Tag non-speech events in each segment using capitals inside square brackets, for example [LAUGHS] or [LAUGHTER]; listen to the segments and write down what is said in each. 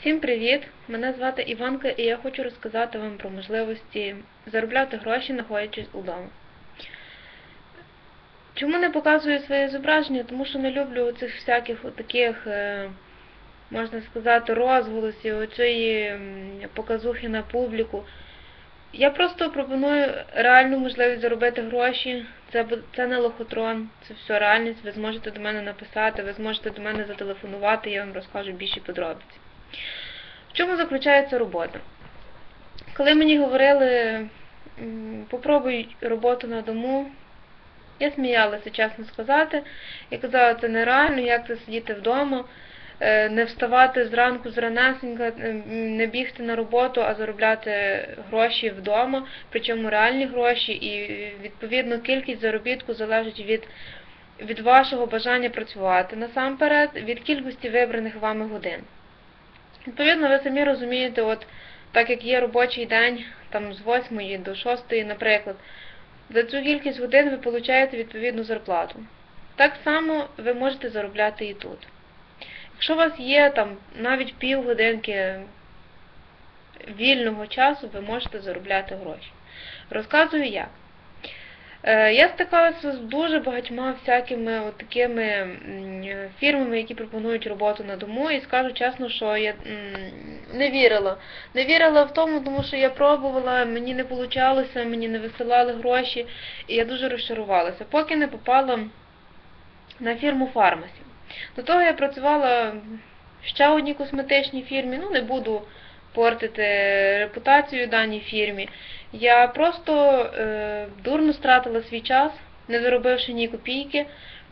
Всім привіт! Мене звати Іванка і я хочу розказати вам про можливості заробляти гроші, знаходячись удома. Чому не показую своє зображення? Тому що не люблю цих всяких таких, можна сказати, розголосів, оцієї показухи на публіку. Я просто пропоную реальну можливість заробити гроші. Це, це не лохотрон, це все реальність. Ви зможете до мене написати, ви зможете до мене зателефонувати, я вам розкажу більші подробиці. В чому заключається робота? Коли мені говорили, попробуй роботу на дому, я сміялася, чесно сказати. Я казала, це нереально, як це сидіти вдома, е, не вставати зранку зранесенька, не бігти на роботу, а заробляти гроші вдома, причому реальні гроші, і відповідно кількість заробітку залежить від, від вашого бажання працювати насамперед, від кількості вибраних вами годин. Відповідно, ви самі розумієте, от так як є робочий день, там з 8 до 6, наприклад, за цю кількість годин ви получаєте відповідну зарплату. Так само ви можете заробляти і тут. Якщо у вас є там навіть півгодинки вільного часу, ви можете заробляти гроші. Розказую як. Е, Я стикалася з дуже багатьма всякими от такими фірмами, які пропонують роботу на дому, і скажу чесно, що я не вірила. Не вірила в тому, тому що я пробувала, мені не вийшло, мені не висилали гроші, і я дуже розчарувалася, поки не попала на фірму Фармасі. До того я працювала в ще одній косметичній фірмі, ну не буду портити репутацію даній фірмі. Я просто е, дурно стратила свій час, не заробивши ні копійки.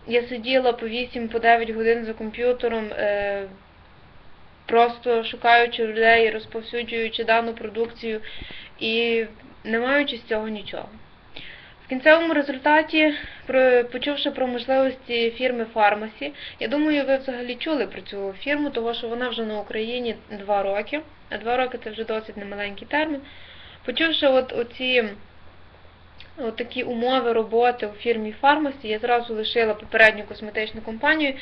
Я сиділа по 8 по 9 годин за комп'ютером, е, просто шукаючи людей, розповсюджуючи дану продукцію і не маючи з цього нічого. В кінцевому результаті, почувши про можливості фірми Фармасі, я думаю, ви взагалі чули про цю фірму, тому що вона вже на Україні два роки, а два роки це вже досить немаленький термін. Почувши от оці от такі умови роботи у фірмі Фармасі, я зразу лишила попередню косметичну компанію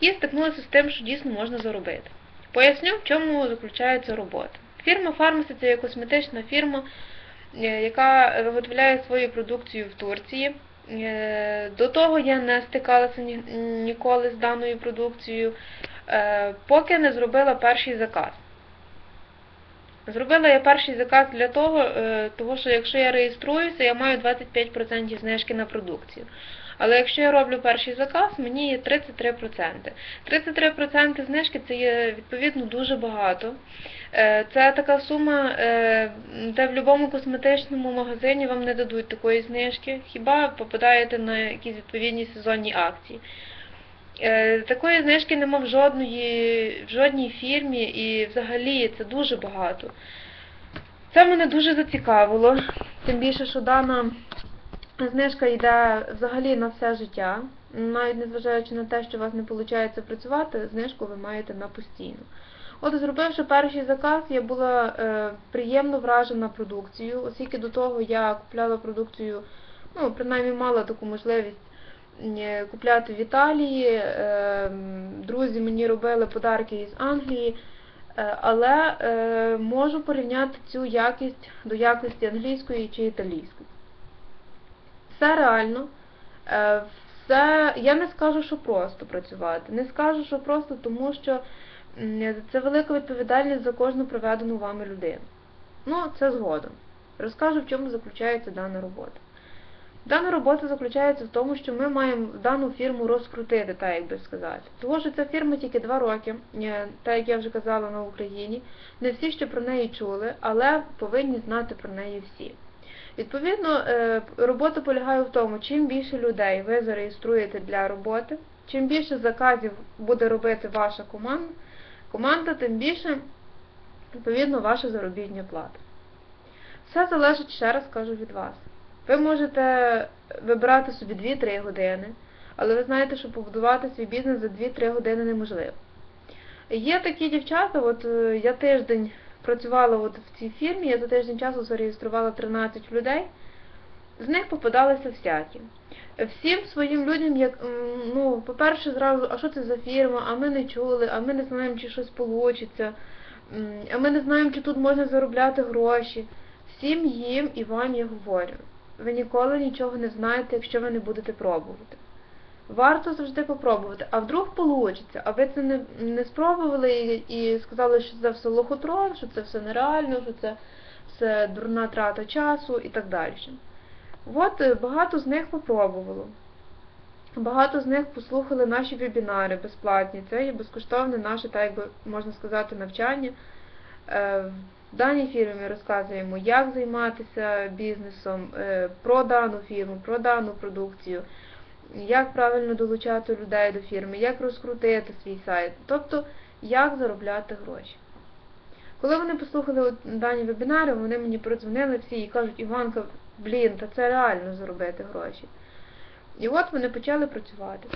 і стикнулася з тим, що дійсно можна заробити. Поясню, в чому заключається робота. Фірма Фармасі це є косметична фірма, е, яка виготовляє свою продукцію в Турції. Е, До того я не стикалася ні- ніколи з даною продукцією, е, поки не зробила перший заказ. Зробила я перший заказ для того, е, того, що якщо я реєструюся, я маю 25% знижки на продукцію. Але якщо я роблю перший заказ, мені є 33%. 33% знижки це є відповідно дуже багато. Е, Це така сума, е, де в будь-якому косметичному магазині вам не дадуть такої знижки, хіба попадаєте на якісь відповідні сезонні акції. Е, Такої знижки нема в жодної, в жодній фірмі і взагалі це дуже багато. Це мене дуже зацікавило, тим більше, що дана знижка йде взагалі на все життя. Навіть незважаючи на те, що у вас не виходить працювати, знижку ви маєте на постійно. От, зробивши перший заказ, я була е, приємно вражена продукцією, оскільки до того я купляла продукцію, ну, принаймні мала таку можливість купляти в Італії. Е, друзі мені робили подарки із Англії, е, але е, можу порівняти цю якість до якості англійської чи італійської. Все реально. Е, Все, я не скажу, що просто працювати. Не скажу, що просто, тому що це велика відповідальність за кожну проведену вами людину. Ну, це згодом. Розкажу, в чому заключається дана робота. Дана робота заключається в тому, що ми маємо дану фірму розкрутити, так як би сказати. Тому що ця фірма тільки два роки, е, так як я вже казала на Україні. Не всі ще про неї чули, але повинні знати про неї всі. Відповідно, е, робота полягає в тому, чим більше людей ви зареєструєте для роботи, чим більше заказів буде робити ваша команда, команда, тим більше, відповідно, ваша заробітня плата. Все залежить, ще раз кажу, від вас. Ви можете вибирати собі 2-3 години, але ви знаєте, що побудувати свій бізнес за 2-3 години неможливо. Є такі дівчата, от е, я тиждень працювала от в цій фірмі, я за тиждень часу зареєструвала 13 людей, з них попадалися всякі. Всім своїм людям, як, ну, по-перше, зразу, а що це за фірма, а ми не чули, а ми не знаємо, чи щось вийде. А ми не знаємо, чи тут можна заробляти гроші. Всім їм і вам я говорю. Ви ніколи нічого не знаєте, якщо ви не будете пробувати. Варто завжди попробувати. А вдруг вийде, а ви це не, не спробували і, і сказали, що це все лохотрон, що це все нереально, що це все дурна трата часу і так далі. От е, багато з них попробувало. Багато з них послухали наші вебінари безплатні. Це є безкоштовне наше, так якби можна сказати, навчання. В даній фірмі ми розказуємо, як займатися бізнесом, е, про дану фірму, про дану продукцію, як правильно долучати людей до фірми, як розкрутити свій сайт, тобто як заробляти гроші. Коли вони послухали дані вебінари, вони мені подзвонили всі і кажуть, Іванка, блін, та це реально заробити гроші. І от вони почали працювати.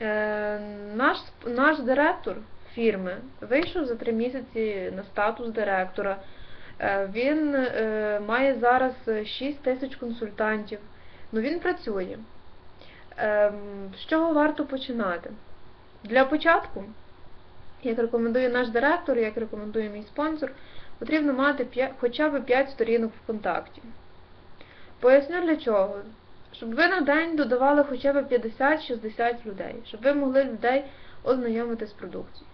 Е, наш, наш директор фірми вийшов за три місяці на статус директора. Е, він е, має зараз 6 тисяч консультантів. Ну він працює. Ем, з чого варто починати? Для початку, як рекомендує наш директор, як рекомендує мій спонсор, потрібно мати п'я- хоча б 5 сторінок ВКонтакті. Поясню для чого. Щоб ви на день додавали хоча б 50-60 людей, щоб ви могли людей ознайомити з продукцією.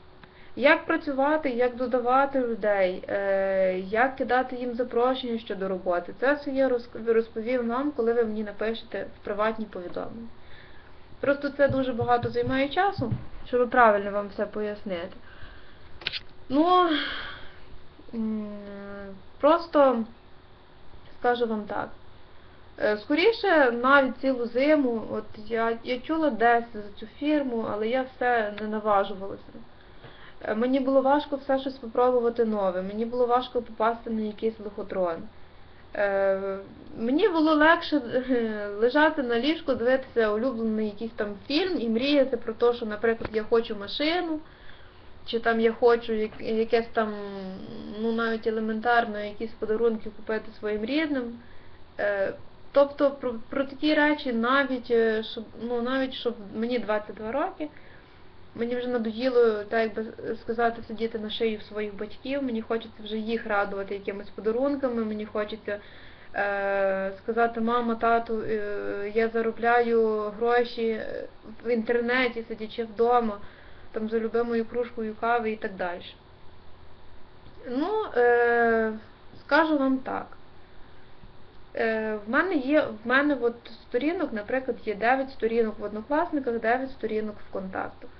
Як працювати, як додавати людей, е, як кидати їм запрошення щодо роботи. Це все я розповім вам, коли ви мені напишете в приватні повідомлення. Просто це дуже багато займає часу, щоб правильно вам все пояснити. Ну, просто скажу вам так. Е, Скоріше, навіть цілу зиму, от я, я чула десь за цю фірму, але я все не наважувалася. Е, Мені було важко все щось спробувати нове, мені було важко попасти на якийсь лохотрон. Е, Мені було легше [LAUGHS] лежати на ліжку, дивитися улюблений якийсь там фільм і мріяти про те, що, наприклад, я хочу машину, чи там я хочу якесь там, ну навіть елементарно, якісь подарунки купити своїм рідним. Е, Тобто про, про такі речі навіть, щоб, ну, навіть щоб мені 22 роки, мені вже надоїло, так якби сказати, сидіти на шиї своїх батьків, мені хочеться вже їх радувати якимись подарунками, мені хочеться е, сказати, мама, тату, е, я заробляю гроші е, в інтернеті, сидячи вдома, там за любимою кружкою кави і так далі. Ну, е, скажу вам так. Е, В мене є в мене от сторінок, наприклад, є 9 сторінок в однокласниках, 9 сторінок в контактах.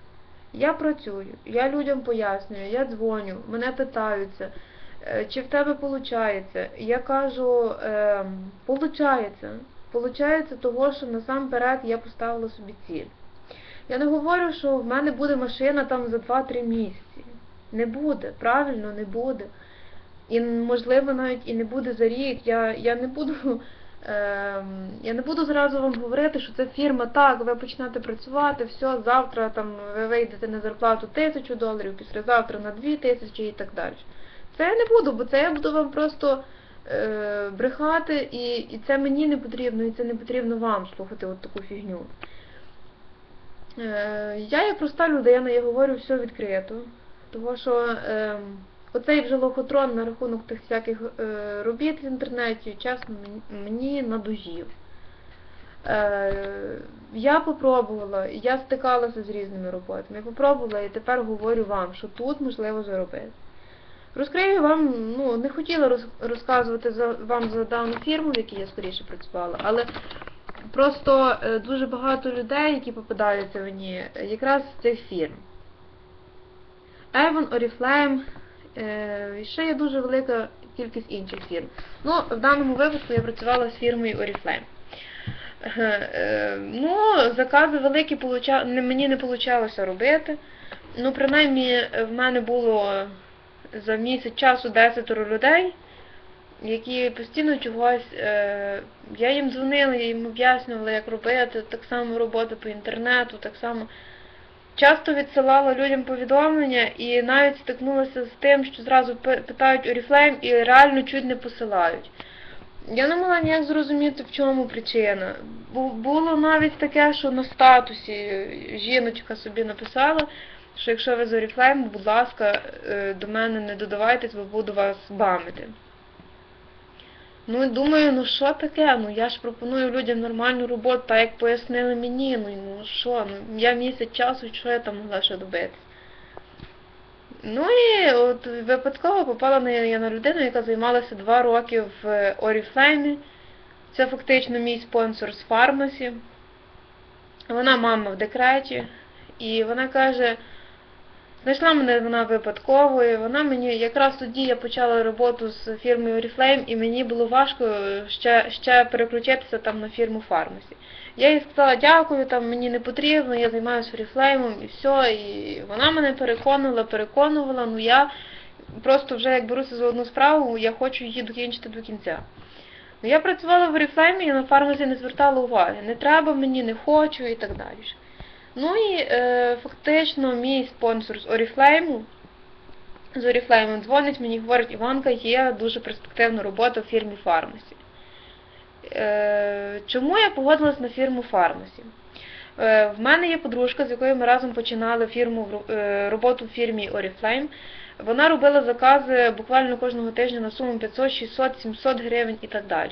Я працюю, я людям пояснюю, я дзвоню, мене питаються, е, чи в тебе виходить. Я кажу, е, получається. Получається того, що насамперед я поставила собі ціль. Я не говорю, що в мене буде машина там за 2-3 місяці. Не буде, правильно, не буде. І можливо навіть і не буде за рік. Я, я не буду ем, я не буду зразу вам говорити, що це фірма так, ви почнете працювати, все, завтра там ви вийдете на зарплату тисячу доларів, післязавтра на дві тисячі і так далі. Це я не буду, бо це я буду вам просто е, брехати, і, і це мені не потрібно, і це не потрібно вам слухати от таку фігню. Е, я як проста людина, я говорю все відкрито. Того що е, оцей вже лохотрон на рахунок тих всяких е, робіт в інтернеті, чесно, мені, надоїв. Е, я попробувала, я стикалася з різними роботами. Я попробувала і тепер говорю вам, що тут можливо заробити. Розкрию вам, ну, не хотіла роз, розказувати за, вам за дану фірму, в якій я скоріше працювала, але просто е, дуже багато людей, які попадаються мені, якраз з цих фірм. Avon, Oriflame, і ще є дуже велика кількість інших фірм. Ну, в даному випадку я працювала з фірмою Oriflame. Е, е, Ну, закази великі получа... мені не вийшло робити. Ну, принаймні, в мене було за місяць часу 10 людей, які постійно чогось. Е... Я їм дзвонила, їм об'яснювала, як робити, так само робота по інтернету, так само. Часто відсилала людям повідомлення і навіть стикнулася з тим, що зразу пи- питають Oriflame і реально чуть не посилають. Я не могла ніяк зрозуміти, в чому причина. Бу- Було навіть таке, що на статусі жіночка собі написала, що якщо ви з Oriflame, будь ласка, е, до мене не додавайтесь, бо буду вас бамити. Ну думаю, ну що таке? Ну я ж пропоную людям нормальну роботу, так як пояснили мені, ну, ну що, ну я місяць часу, що я там могла ще добитися. Ну і от випадково попала на, я на людину, яка займалася два роки в Oriflame. Це фактично мій спонсор з фармасі. Вона мама в декреті, і вона каже, знайшла мене вона випадково, і вона мені, якраз тоді я почала роботу з фірмою Oriflame, і мені було важко ще, ще переключитися там на фірму фармасі. Я їй сказала, дякую, там мені не потрібно, я займаюся Oriflame і все, і вона мене переконувала, переконувала, ну я просто вже як беруся за одну справу, я хочу її докінчити до кінця. Ну, я працювала в Oriflame і на фармасі не звертала уваги. Не треба мені, не хочу і так далі. Ну і е, фактично мій спонсор з Oriflame, з Oriflame дзвонить мені, говорить, Іванка, є дуже перспективна робота в фірмі фармасі. Е, чому я погодилась на фірму фармасі? Е, в мене є подружка, з якою ми разом починали фірму, е, роботу в фірмі Oriflame. Вона робила закази буквально кожного тижня на суму 500, 600, 700 гривень і так далі.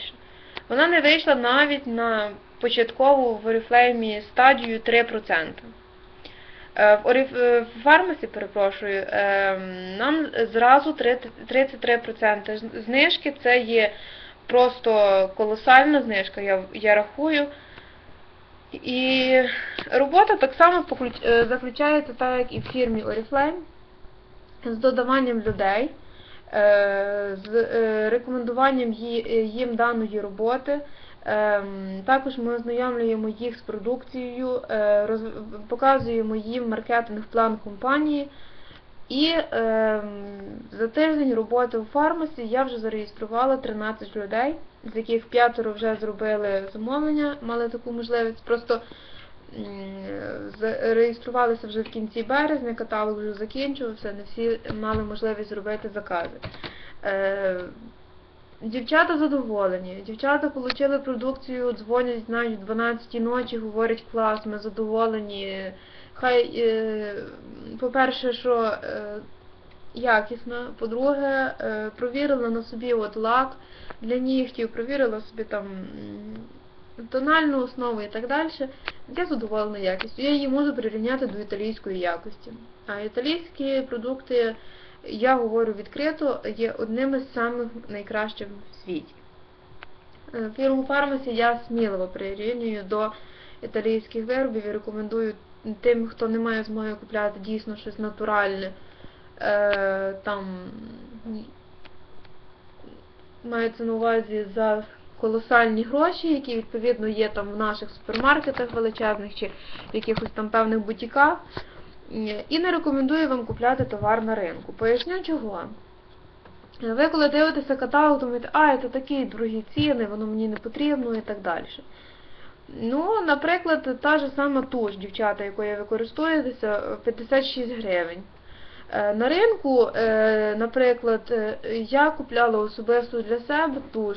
Вона не вийшла навіть на початкову в Oriflame стадію 3%. Е, В е, фармасі, перепрошую, е, нам зразу 33% знижки. Це є просто колосальна знижка, я, я рахую. І робота так само заключається так, як і в фірмі Oriflame, з додаванням людей, з е, рекомендуванням е, їм даної роботи. Ем, Також ми ознайомлюємо їх з продукцією, е, показуємо їм маркетинг-план компанії. І ем, за тиждень роботи у фармасі я вже зареєструвала 13 людей, з яких п'ятеро вже зробили замовлення, мали таку можливість. Просто м, зареєструвалися вже в кінці березня, каталог вже закінчувався, не всі мали можливість зробити закази. Е, Дівчата задоволені. Дівчата отримали продукцію, дзвонять навіть в 12 ночі, говорять клас, ми задоволені. Хай, е, по-перше, що е, якісна, по-друге, провірила на собі от лак для нігтів, провірила собі там тональну основу і так далі. Я задоволена якістю. Я її можу прирівняти до італійської якості. А італійські продукти, я говорю відкрито, є одними з самих найкращих в світі. Е, Фірму фармасі я сміливо прирівнюю до італійських виробів і рекомендую тим, хто не має змоги купляти дійсно щось натуральне, е, там мається на увазі за колосальні гроші, які відповідно є там в наших супермаркетах величезних чи в якихось там певних бутіках. І не рекомендую вам купляти товар на ринку. Поясню чого. Ви коли дивитеся каталог, думаєте, а, це такі дорогі ціни, воно мені не потрібно і так далі. Ну, наприклад, та ж сама туш, дівчата, якою ви користуєтеся, 56 гривень. Е, На ринку, е, наприклад, е, я купляла особисто для себе туш,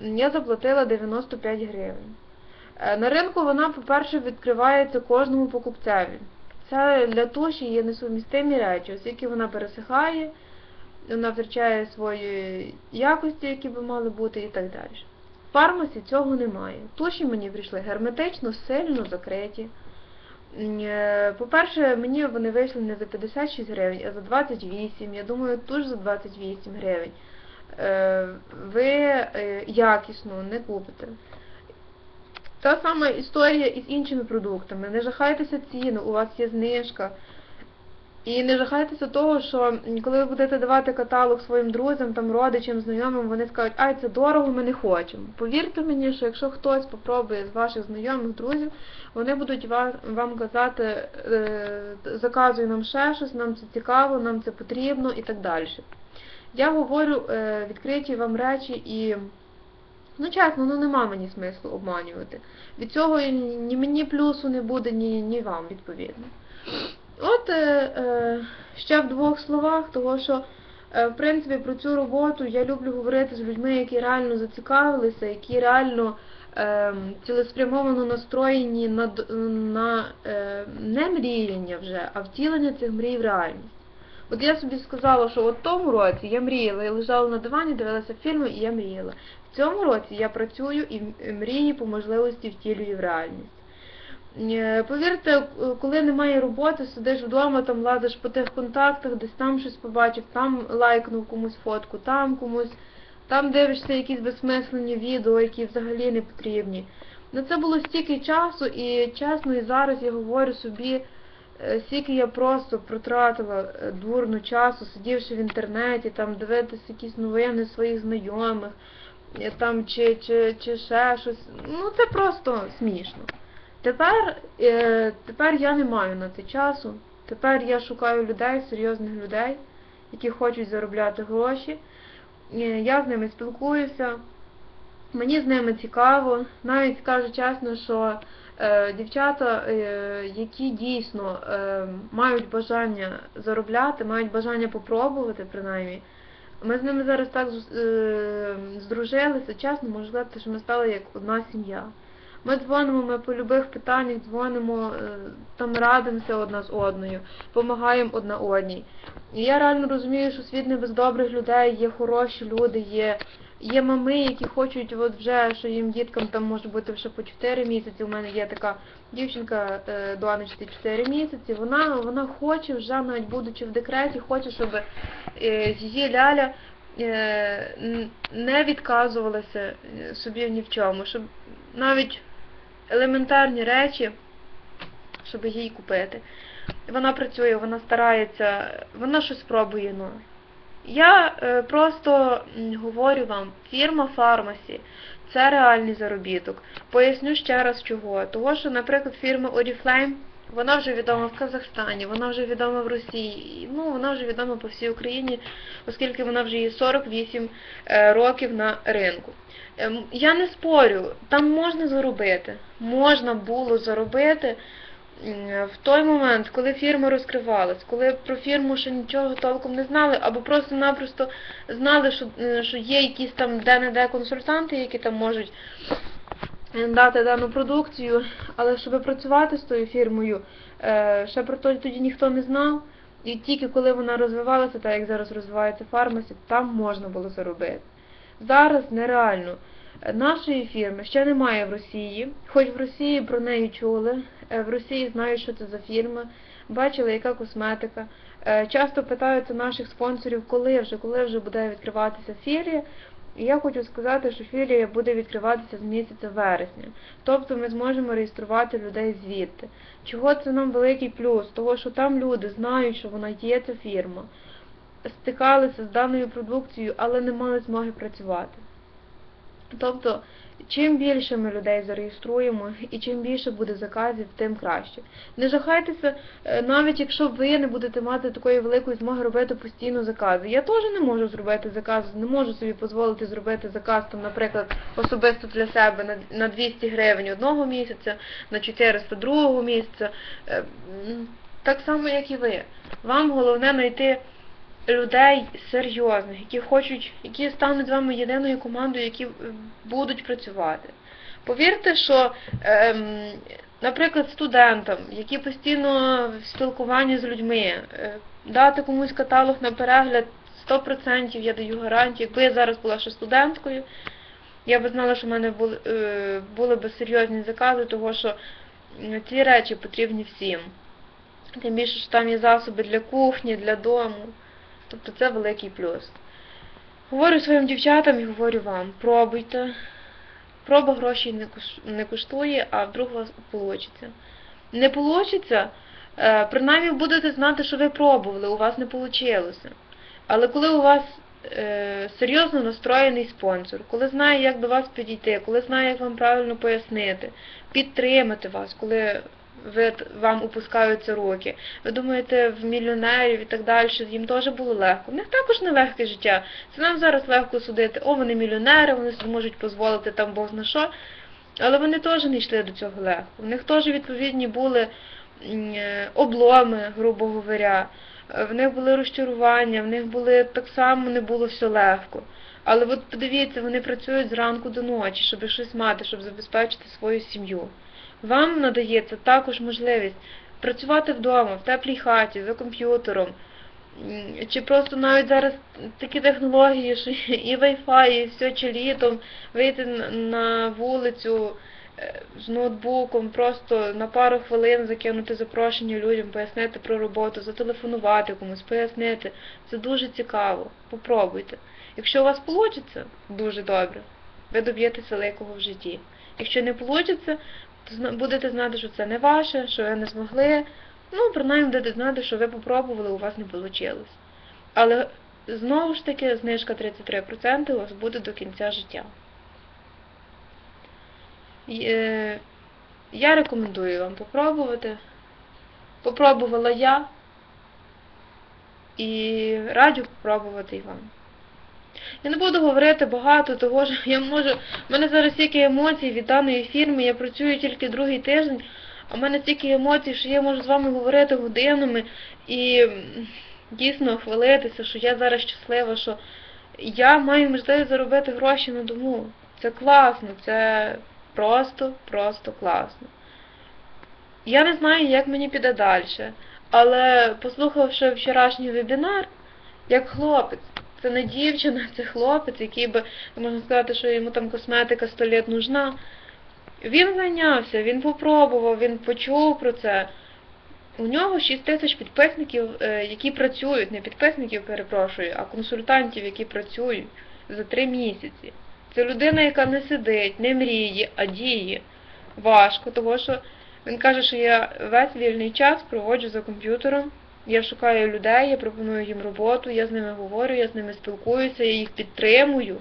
я заплатила 95 гривень. Е, На ринку вона, по-перше, відкривається кожному покупцеві. Це для туші є несумістимі речі, оскільки вона пересихає, вона втрачає свої якості, які би мали бути, і так далі. В фармасі цього немає. Туші мені прийшли герметично, сильно закриті. Е, По-перше, мені вони вийшли не за 56 гривень, а за 28. Я думаю, туш за 28 гривень. Е, Ви е, якісно не купите. Та сама історія і з іншими продуктами. Не жахайтеся ціну, у вас є знижка. І не жахайтеся того, що коли ви будете давати каталог своїм друзям, там, родичам, знайомим, вони скажуть, ай, це дорого, ми не хочемо. Повірте мені, що якщо хтось попробує з ваших знайомих друзів, вони будуть ва- вам казати, е, заказуй нам ще щось, нам це цікаво, нам це потрібно і так далі. Я говорю е, відкриті вам речі і Ну, чесно, ну нема мені смислу обманювати. Від цього ні мені плюсу не буде, ні, ні вам, відповідно. От е, е, ще в двох словах, того що, е, в принципі, про цю роботу я люблю говорити з людьми, які реально зацікавилися, які реально ем, цілеспрямовано настроєні на, на е, не мріяння вже, а втілення цих мрій в реальність. От я собі сказала, що от тому році я мріяла, я лежала на дивані, дивилася фільми і я мріяла. В цьому році я працюю і мрії по можливості втілюю в реальність. Е, Повірте, коли немає роботи, сидиш вдома, там лазиш по тих контактах, десь там щось побачив, там лайкнув комусь фотку, там комусь, там дивишся якісь безсмислені відео, які взагалі не потрібні. На це було стільки часу, і чесно, і зараз я говорю собі, скільки я просто протратила е, дурно часу, сидівши в інтернеті, там дивитися якісь новини своїх знайомих, е, там чи, чи, чи ще щось. Ну це просто смішно. Тепер, е, тепер я не маю на це часу. Тепер я шукаю людей, серйозних людей, які хочуть заробляти гроші. Е, Я з ними спілкуюся. Мені з ними цікаво. Навіть скажу чесно, що е, дівчата, е, які дійсно е, мають бажання заробляти, мають бажання попробувати, принаймні, ми з ними зараз так е, здружилися, чесно, можу сказати, що ми стали як одна сім'я. Ми дзвонимо, ми по любих питаннях дзвонимо, е, там радимося одна з одною, допомагаємо одна одній. І я реально розумію, що світ не без добрих людей, є хороші люди, є, є мами, які хочуть от вже, що їм діткам там може бути вже по 4 місяці. У мене є така дівчинка, е, донечці 4 місяці, вона, вона хоче вже, навіть будучи в декреті, хоче, щоб е, її ляля е, не відказувалася собі ні в чому, щоб навіть елементарні речі, щоб їй купити. Вона працює, вона старається, вона щось пробує. Ну. Я е, просто говорю вам, фірма Фармасі це реальний заробіток. Поясню ще раз чого. Того, що, наприклад, фірма Oriflame, вона вже відома в Казахстані, вона вже відома в Росії, ну вона вже відома по всій Україні, оскільки вона вже є 48 е, років на ринку. Ем, Я не спорю, там можна заробити. Можна було заробити в той момент, коли фірма розкривалась, коли про фірму ще нічого толком не знали, або просто-напросто знали, що, е, що є якісь там де-не-де консультанти, які там можуть е, дати дану продукцію, але щоб працювати з тою фірмою, е, ще про то тоді ніхто не знав. І тільки коли вона розвивалася, так як зараз розвивається фармасі, там можна було заробити. Зараз нереально. Е, Нашої фірми ще немає в Росії, хоч в Росії про неї чули, е, в Росії знають, що це за фірма, бачили, яка косметика. Е, Часто питаються наших спонсорів, коли вже, коли вже буде відкриватися філія. І я хочу сказати, що філія буде відкриватися з місяця вересня. Тобто ми зможемо реєструвати людей звідти. Чого це нам великий плюс? Того, що там люди знають, що вона є ця фірма, стикалися з даною продукцією, але не мали змоги працювати. Тобто, чим більше ми людей зареєструємо і чим більше буде заказів, тим краще. Не жахайтеся, е, навіть якщо ви не будете мати такої великої змоги робити постійно закази. Я теж не можу зробити заказ, не можу собі дозволити зробити заказ, там, наприклад, особисто для себе на, на 200 гривень одного місяця, на 400 другого місяця. Е, Так само, як і ви. Вам головне знайти людей серйозних, які хочуть, які стануть з вами єдиною командою, які е, будуть працювати. Повірте, що, ем, наприклад, студентам, які постійно в спілкуванні з людьми, е, дати комусь каталог на перегляд 100% я даю гарантію. Якби я зараз була ще студенткою, я би знала, що в мене були, е, були б серйозні закази, того що ці речі потрібні всім. Тим більше, що там є засоби для кухні, для дому. Тобто це великий плюс. Говорю своїм дівчатам і говорю вам, пробуйте. Проба грошей не коштує, а вдруг у вас вийде. Не вийде, принаймні будете знати, що ви пробували, у вас не вийшло. Але коли у вас е, серйозно настроєний спонсор, коли знає, як до вас підійти, коли знає, як вам правильно пояснити, підтримати вас, коли ви, вам опускаються руки. Ви думаєте, в мільйонерів і так далі, їм теж було легко. В них також нелегке життя. Це нам зараз легко судити. О, вони мільйонери, вони собі можуть дозволити там Бог зна що. Але вони теж не йшли до цього легко. В них теж відповідні були е, обломи, грубо говоря. В них були розчарування, в них були так само не було все легко. Але от подивіться, вони працюють зранку до ночі, щоб щось мати, щоб забезпечити свою сім'ю. Вам надається також можливість працювати вдома, в теплій хаті, за комп'ютером. Чи просто навіть зараз такі технології, що і Wi-Fi, і все, чи літом вийти на- вулицю е, з ноутбуком, просто на пару хвилин закинути запрошення людям, пояснити про роботу, зателефонувати комусь, пояснити. Це дуже цікаво. Попробуйте. Якщо у вас вийде, дуже добре. Ви доб'єтеся великого в житті. Якщо не вийде, будете знати, що це не ваше, що ви не змогли. Ну, принаймні будете знати, що ви попробували, у вас не вийшло. Але знову ж таки знижка 33% у вас буде до кінця життя. Е, Я рекомендую вам попробувати. Попробувала я і раджу попробувати вам. Я не буду говорити багато, того що я можу. У мене зараз стільки емоцій від даної фірми, я працюю тільки другий тиждень, а в мене стільки емоцій, що я можу з вами говорити годинами і дійсно хвалитися, що я зараз щаслива, що я маю можливість заробити гроші на дому. Це класно, це просто, просто класно. Я не знаю, як мені піде далі, але послухавши вчорашній вебінар, як хлопець, це не дівчина, це хлопець, який би, можна сказати, що йому там косметика 100 літ нужна. Він зайнявся, він попробував, він почув про це. У нього 6 тисяч підписників, е, які працюють, не підписників, перепрошую, а консультантів, які працюють за 3 місяці. Це людина, яка не сидить, не мріє, а діє. Важко, тому що він каже, що я весь вільний час проводжу за комп'ютером. Я шукаю людей, я пропоную їм роботу, я з ними говорю, я з ними спілкуюся, я їх підтримую.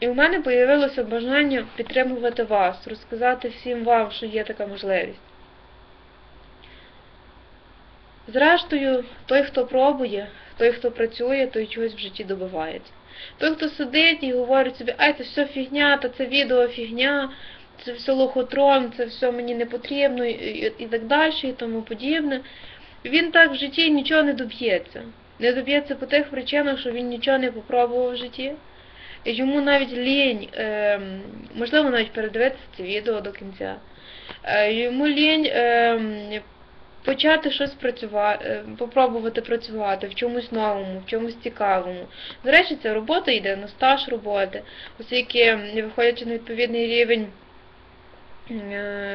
І в мене з'явилося бажання підтримувати вас, розказати всім вам, що є така можливість. Зрештою, той, хто пробує, той, хто працює, той чогось в житті добивається. Той, хто сидить і говорить собі, ай, це все фігня, та це відео фігня, це все лохотрон, це все мені не потрібно, і, і, і так далі, і тому подібне. Він так в житті нічого не доб'ється. Не доб'ється по тих причинах, що він нічого не попробував в житті. Йому навіть лінь, ем, можливо, навіть передивитися це відео до кінця. Е, Йому лінь ем, почати щось працювати, попробувати працювати в чомусь новому, в чомусь цікавому. До ця робота йде на стаж роботи, оскільки, виходячи на відповідний рівень е,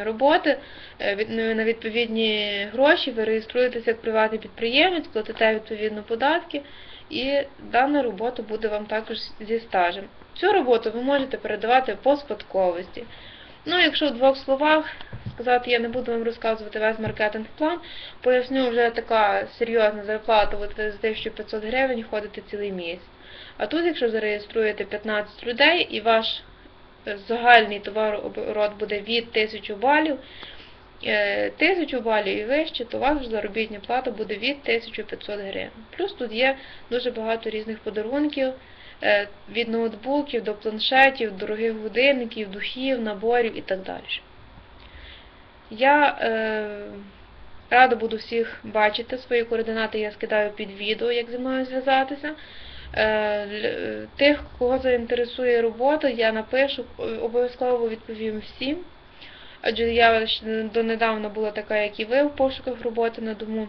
роботи, е, від- ну, на відповідні гроші, ви реєструєтеся як приватний підприємець, платите відповідно податки, і дана робота буде вам також зі стажем. Цю роботу ви можете передавати по спадковості. Ну, якщо в двох словах сказати, я не буду вам розказувати весь маркетинг-план, поясню, вже така серйозна зарплата, ви з 1500 гривень ходите цілий місяць. А тут, якщо зареєструєте 15 людей і ваш е, загальний товарооборот буде від 1000 балів, е, 1000 балів і вище, то у вас заробітня плата буде від 1500 гривень. Плюс тут є дуже багато різних подарунків, е, від ноутбуків до планшетів, дорогих годинників, духів, наборів і так далі. Я е, рада буду всіх бачити. Свої координати я скидаю під відео, як зі мною зв'язатися. Е, л- Тих, кого заінтересує робота, я напишу, о- обов'язково відповім всім. Адже я донедавна була така, як і ви, в пошуках роботи на дому.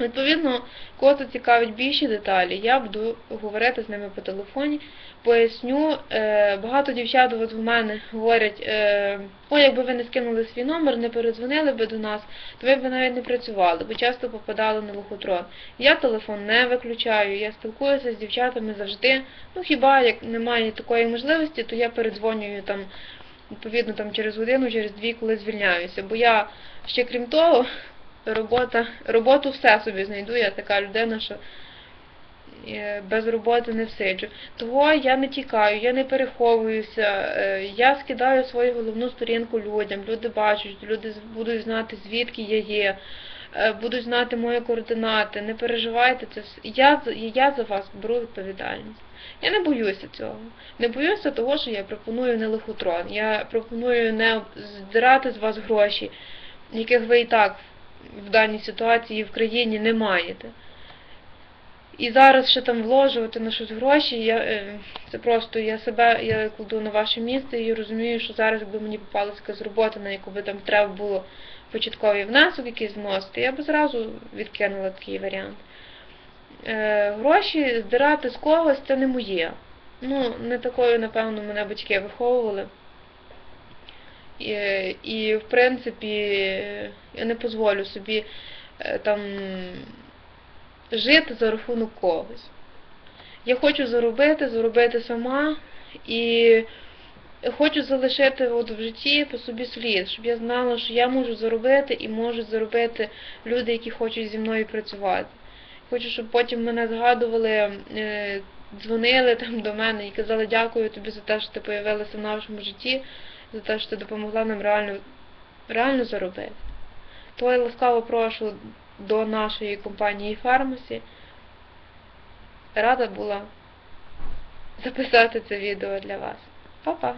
Відповідно, кого зацікавить більші деталі, я буду говорити з ними по телефоні, поясню. Е, багато дівчат от в мене говорять, е, ой, якби ви не скинули свій номер, не передзвонили би до нас, то ви б навіть не працювали, бо часто попадали на лохотрон. Я телефон не виключаю, я спілкуюся з дівчатами завжди. Ну хіба як немає такої можливості, то я передзвонюю там, відповідно, там через годину, через дві, коли звільняюся. Бо я ще крім того, робота, роботу все собі знайду, я така людина, що е, без роботи не всиджу. Того я не тікаю, я не переховуюся, е, я скидаю свою головну сторінку людям, люди бачать, люди будуть знати, звідки я є, е, будуть знати мої координати, не переживайте, це я, я за вас беру відповідальність. Я не боюся цього. Не боюся того, що я пропоную не лохотрон. Я пропоную не здирати з вас гроші, яких ви і так в даній ситуації в країні не маєте. І зараз ще там вложувати на щось гроші, я, е, це просто я себе я кладу на ваше місце і розумію, що зараз, якби мені попалася якась робота, на яку би там треба було початковий внесок якийсь вносити, я б зразу відкинула такий варіант. Е, гроші здирати з когось це не моє. Ну, не такою, напевно, мене батьки виховували. І, і в принципі, я не дозволю собі е, там жити за рахунок когось. Я хочу заробити, заробити сама і хочу залишити от в житті по собі слід, щоб я знала, що я можу заробити і можуть заробити люди, які хочуть зі мною працювати. Хочу, щоб потім мене згадували, е, дзвонили там до мене і казали дякую тобі за те, що ти появилася в нашому житті, за те, що ти допомогла нам реально, реально заробити. Твоє ласкаво прошу до нашої компанії Фармасі. Рада була записати це відео для вас. Па-па!